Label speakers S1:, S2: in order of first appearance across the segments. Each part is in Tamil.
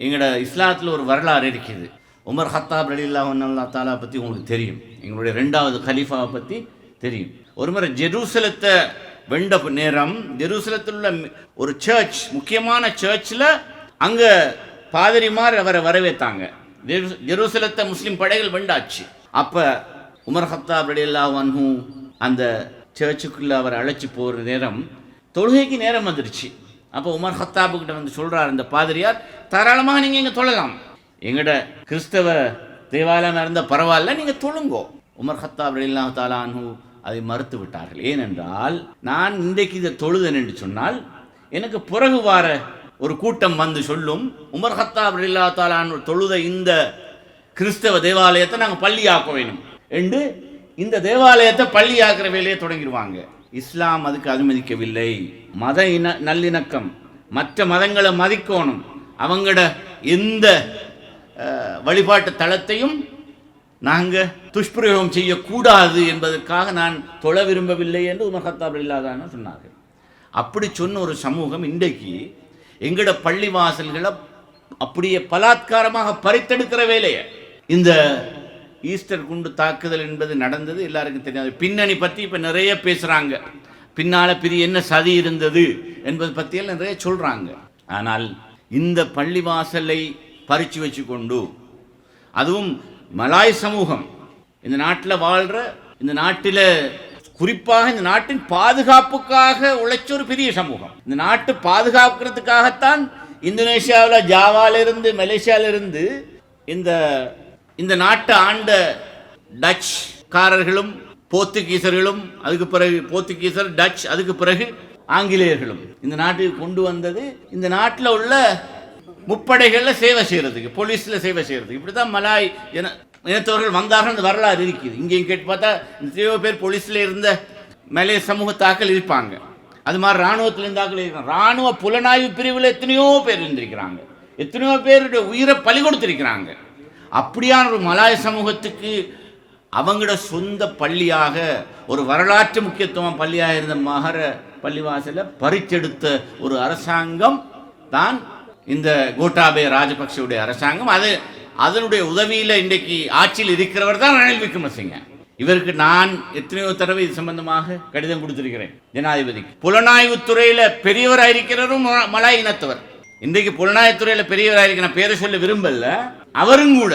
S1: எங்களோட இஸ்லாத்தில் ஒரு வரலாறு இருக்குது. உமர் ஹத்தாப் ரலில்லா அல்லா தாலா பற்றி உங்களுக்கு தெரியும். எங்களுடைய ரெண்டாவது கலீஃபாவை பற்றி தெரியும். ஒரு முறை ஜெருசலத்தை வெண்ட நேரம் ஜெருசலத்தில் உள்ள ஒரு சர்ச் முக்கியமான சர்ச்சில் அங்கே பாதிரிமார் அவரை வரவேற்றாங்க ஜெரு- ஜெருசலத்தை முஸ்லீம் படைகள் வெண்டாச்சு. அப்போ உமர் ஹத்தாப் ரலில்லா அன்ஹு அந்த சர்ச்சுக்குள்ளே அவரை அழைச்சி போகிற நேரம் தொழுகைக்கு நேரம் வந்துருச்சு. அப்போ உமர் ஹத்தாபுக்கிட்ட வந்து சொல்கிறார் இந்த பாதிரியார் தாராளமாக நீங்கள் இங்கே தொழலாம். எங்கள்கிட்ட கிறிஸ்தவ தேவாலயம் இருந்தால் பரவாயில்ல நீங்கள் தொழுங்கோ. உமர் ஹத்தாப் ரலில்லா தாலானு அதை மறுத்து விட்டார்கள். ஏனென்றால் நான் இன்றைக்கு இதை தொழுதேன் என்று சொன்னால் எனக்கு பிறகு வார ஒரு கூட்டம் வந்து சொல்லும் உமர் ஹத்தாப் ரலில்லா தாலானு தொழுத இந்த கிறிஸ்தவ தேவாலயத்தை நாங்கள் பள்ளியாக்க வேணும் என்று இந்த தேவாலயத்தை பள்ளியாக்குற வேலையை தொடங்கிடுவாங்க. இஸ்லாம் அதுக்கு அனுமதிக்கவில்லை. மத இன நல்லிணக்கம். மற்ற மதங்களை மதிக்கணும். அவங்களோட எந்த வழிபாட்டு தளத்தையும் நாங்கள் துஷ்பிரயோகம் செய்யக்கூடாது என்பதற்காக நான் தொழ விரும்பவில்லை என்று உமகத்தாப் ஹத்தாப் இல்லாதான சொன்னார்கள். அப்படி சொன்ன ஒரு சமூகம் இன்றைக்கு எங்களோட பள்ளி வாசல்களை அப்படியே பலாத்காரமாக பறித்தெடுக்கிற வேலையை இந்த ஈஸ்டர் குண்டு தாக்குதல் என்பது நடந்தது எல்லாருக்கும் தெரியாது. பின்னணி பற்றி இப்போ நிறைய பேசுகிறாங்க பின்னால் பெரிய என்ன சதி இருந்தது என்பது பற்றியெல்லாம் நிறைய சொல்கிறாங்க ஆனால் இந்த பள்ளிவாசலை பறித்து வச்சு கொண்டு அதுவும் மலாய் சமூகம் இந்த நாட்டில் வாழ்கிற இந்த நாட்டில் குறிப்பாக இந்த நாட்டின் பாதுகாப்புக்காக உழைச்ச ஒரு பெரிய சமூகம். இந்த நாட்டு பாதுகாக்கிறதுக்காகத்தான் இந்தோனேஷியாவில் ஜாவாலிருந்து மலேசியாவிலிருந்து இந்த இந்த நாட்டை ஆண்ட டச் காரர்களும் போர்த்துகீசர்களும் அதுக்கு பிறகு போர்த்துகீசர் டச் அதுக்கு பிறகு ஆங்கிலேயர்களும். இந்த நாட்டுக்கு கொண்டு வந்தது இந்த நாட்டில் உள்ள முப்படைகளில் சேவை செய்கிறதுக்கு போலீஸில் சேவை செய்கிறதுக்கு இப்படி தான் மலாய் என இனத்தவர்கள் வந்தார்கள் அந்த வரலாறு இருக்குது. இங்கேயும் கேட்டு பார்த்தா எத்தனையோ பேர் போலீஸில் இருந்த மலைய சமூகத்தாக்கள் இருப்பாங்க. அது மாதிரி இராணுவத்தில் இருந்தாக்கள் இருக்காங்க. இராணுவ புலனாய்வு பிரிவில் எத்தனையோ பேர் இருந்திருக்கிறாங்க. எத்தனையோ பேருடைய உயிரை பலி கொடுத்துருக்கிறாங்க. அப்படியான ஒரு மலாய சமூகத்துக்கு அவங்களோட சொந்த பள்ளியாக ஒரு வரலாற்று முக்கியத்துவம் பள்ளியாக இருந்த மகர பள்ளிவாசலை பறிச்செடுத்த ஒரு அரசாங்கம் தான் இந்த கோட்டாபய ராஜபக்சவுடைய அரசாங்கம். அது அதனுடைய உதவியில் இன்றைக்கு ஆட்சியில் இருக்கிறவர் தான் ரணில் விக்ரமசிங்க. இவருக்கு நான் எத்தனையோ தடவை இது சம்பந்தமாக கடிதம் கொடுத்திருக்கிறேன். ஜனாதிபதிக்கு. புலனாய்வுத் துறையில் பெரியவராக இருக்கிறவரும் ம- மலாய் இனத்தவர். இன்றைக்கு புலனாய்வுத் பெரியவராக நான் பேரை சொல்ல விரும்பல. அவரும் கூட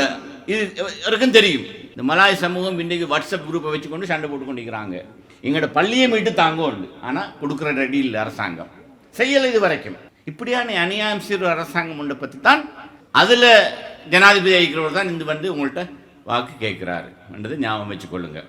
S1: இது இவருக்கும் தெரியும். இந்த மலாய் சமூகம் இன்றைக்கு வாட்ஸ்அப் குரூப்பை வச்சுக்கொண்டு சண்டை போட்டு கொண்டிருக்கிறாங்க. எங்களோட பள்ளியை மீட்டு தாங்க உண்டு. ஆனால் கொடுக்குற ரெடி இல்லை அரசாங்கம். செய்யலை இது வரைக்கும். இப்படியான அநியாயம் செய்கிற அரசாங்கம் உண்டை பற்றி தான் அதில் ஜனாதிபதி இருக்கிறவர் தான் இந்த வந்து உங்கள்கிட்ட வாக்கு கேட்குறாரு. என்றதை ஞாபகம் வச்சுக்கொள்ளுங்கள்